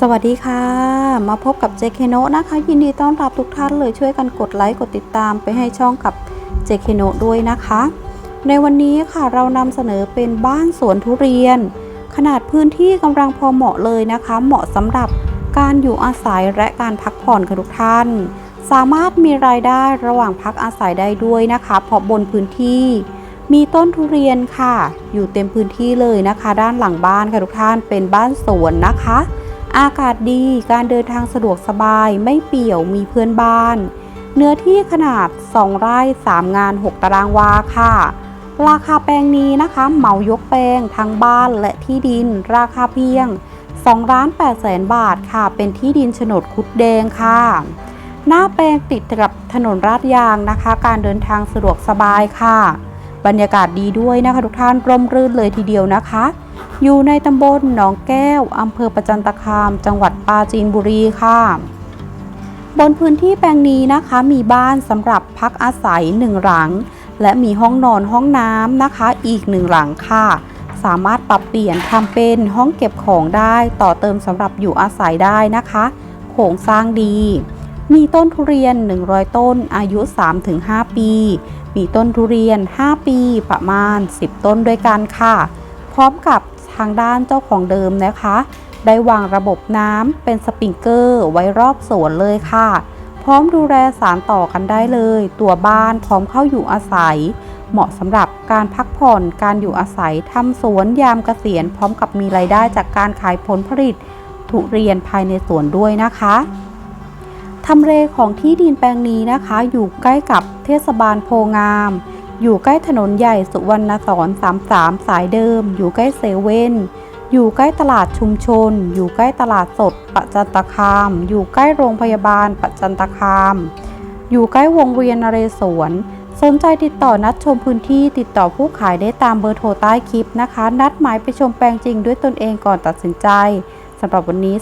สวัสดีค่ะ มาพบกับเจเคโนะนะคะ ยินดีต้อนรับทุกท่านเลยช่วยกันกดไลค์กดติดตามไปให้ช่องกับเจเคโนะด้วยนะคะ ในวันนี้ค่ะเรานำเสนอเป็นบ้านสวนทุเรียน ขนาดพื้นที่กำลังพอเหมาะเลยนะคะ เหมาะสำหรับการอยู่อาศัยและการพักผ่อนค่ะทุกท่าน สามารถมีรายได้ระหว่างพักอาศัยได้ด้วยนะคะเพราะบนพื้นที่ มีต้นทุเรียนค่ะ อยู่เต็มพื้นที่เลยนะคะ ด้านหลังบ้านค่ะทุกท่านเป็นบ้านสวนนะคะ อากาศดีการเดินทางสะดวกสบายไม่เปี่ยวมีเพื่อนบ้าน เนื้อที่ขนาด 2 ไร่ 3 งาน 6 ตารางวาค่ะ ราคาแปลงนี้นะคะ เหมายกแปลงทั้งบ้านและที่ดิน ราคาเพียง2ล้าน8แสนบาทค่ะ เป็นที่ดินโฉนดคุดแดงค่ะ หน้าแปลงติดกับถนนราดยางนะคะ การเดินทางสะดวกสบายค่ะ บรรยากาศดีด้วยนะคะทุกท่านร่มรื่นเลยทีเดียวนะคะ อยู่ในตำบลหนองแก้ว อำเภอประจันตคาม จังหวัดปราจีนบุรีค่ะ บนพื้นที่แปลงนี้นะคะ มีบ้านสำหรับพักอาศัยหนึ่งหลัง และมีห้องนอนห้องน้ำนะคะอีกหนึ่งหลังค่ะ สามารถปรับเปลี่ยนทำเป็นห้องเก็บของได้ต่อเติมสำหรับอยู่อาศัยได้นะคะโครงสร้างดี มีต้นทุเรียน 100 ต้นอายุ 3-5 ปี มีต้นทุเรียน 5 ปีประมาณ 10 ต้นด้วยกันค่ะ พร้อมกับ ทางด้านเจ้าของเดิมนะคะ ได้วางระบบน้ำเป็นสปริงเกอร์ไว้รอบสวนเลยค่ะ พร้อมดูแลสารต่อกันได้เลย ตัวบ้านพร้อมเข้าอยู่อาศัย เหมาะสำหรับการพักผ่อนการอยู่อาศัยทำสวนยามเกษียณพร้อมกับมีรายได้จากการขายผลผลิต ทุเรียนภายในสวนด้วยนะคะทำเลของที่ดินแปลงนี้นะคะ อยู่ใกล้กับเทศบาลโพงาม อยู่ใกล้ถนนใหญ่สุวรรณสอน33 สายเดิม อยู่ใกล้เซเว่น อยู่ใกล้ตลาดชุมชน อยู่ใกล้ตลาดสดปัจจันตคาม อยู่ใกล้โรงพยาบาลปัจจันตคาม อยู่ใกล้วงเวียนนเรศวร สนใจติดต่อนัดชมพื้นที่ติดต่อผู้ขายได้ตามเบอร์โทรใต้คลิปนะคะ นัดหมายไปชมแปลงจริงด้วยตนเองก่อนตัดสินใจสำหรับวันนี้